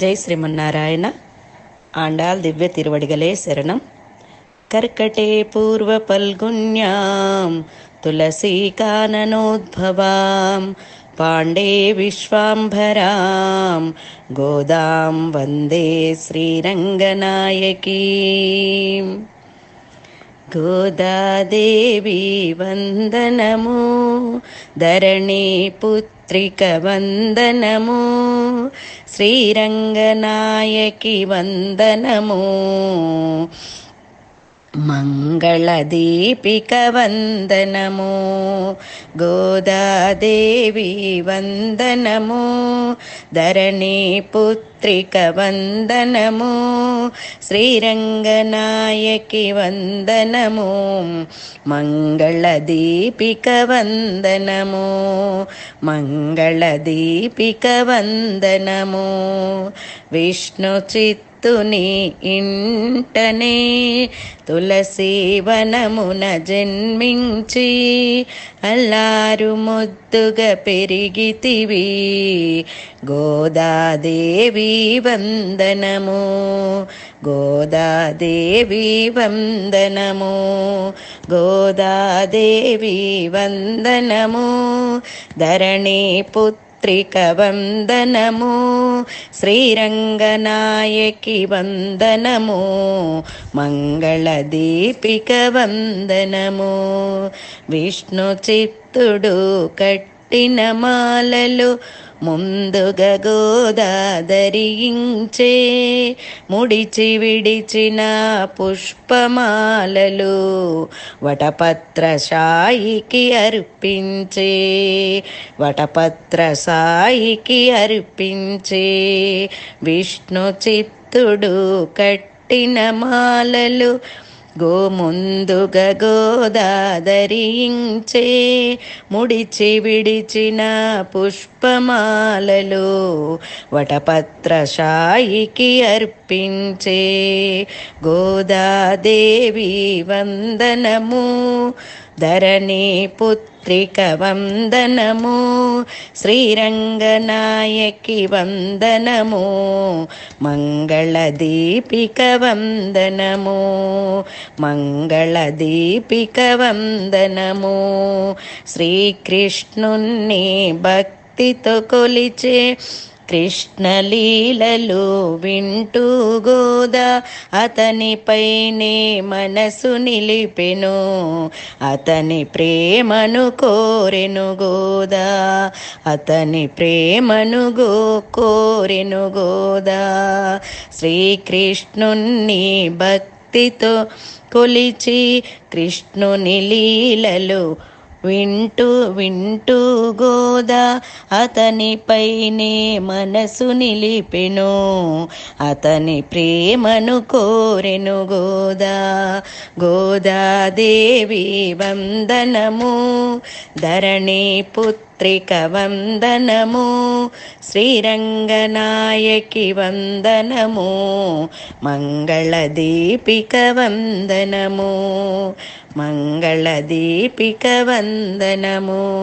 ஜெய் ஸ்ரீமன்னாராயண ஆண்டாள் திவ்ய திருவடிகளே சரணம் கர்க்கட்டே பூர்வ பல்குன்யாம் துளசி கானனோத்பவாம் பாண்டே விஸ்வாம்பராம் கோதாம் வந்தே ஸ்ரீரங்கநாயகீம் गोदादेवी वन्दनमो वन्दनमु श्रीरङ्गनायकि वन्दनमो मङ्गलदीपिकवन्दनमो गोदादेवी वन्दनमो धरणीपुत्रिकवन्दनमो श्रीरङ्गनायकि वन्दनमो मङ्गलदीपिकवन्दनमो मङ्गलदीपिकवन्दनमो विष्णुचित् భక్తుని తుని ఇంటనే తులసీవనమున జన్మించి అల్లారు ముద్దుగా పెరిగితివి. గోదాదేవి వందనము గోదాదేవి వందనము గోదాదేవి వందనము. ధరణి పుత్ర పుత్రిక వందనము శ్రీరంగనాయకి వందనము. మంగళదీపిక వందనము విష్ణు చిత్తుడు కట్టిన మాలలు ముందుగా గోదాదరించే ముడిచి విడిచిన పుష్పమాలలు వటపత్ర సాయికి అర్పించే వటపత్ర సాయికి అర్పించే విష్ణు చిత్తుడు కట్టిన మాలలు గోముందుగా గోదాదరించే ముడిచి విడిచిన పుష్పమాలలు వటపత్ర సాయికి అర్పించే. గోదాదేవి వందనము ధరణి పుత్రిక వందనము శ్రీరంగనాయకి వందనము మంగళదీపిక వందనము మంగళదీపిక వందనము. శ్రీకృష్ణుణ్ణి భక్తితో కొలిచే కృష్ణలీలలు వింటూ గోదా అతనిపైనే మనసు నిలిపెను అతని ప్రేమను కోరెను గోదా అతని ప్రేమను గో కోరెను గోదా. శ్రీకృష్ణుణ్ణి భక్తితో కొలిచి కృష్ణుని లీలలు వింటూ వింటూ గోదా అతనిపైనే మనసు నిలిపెను. అతని ప్రేమను కోరెను గోదా. గోదాదేవి వందనము ధరణి పుత్ర వందనము శ్రీరంగనాయకి వందనము. మంగళదీపిక వందనము మంగళదీపిక వందనము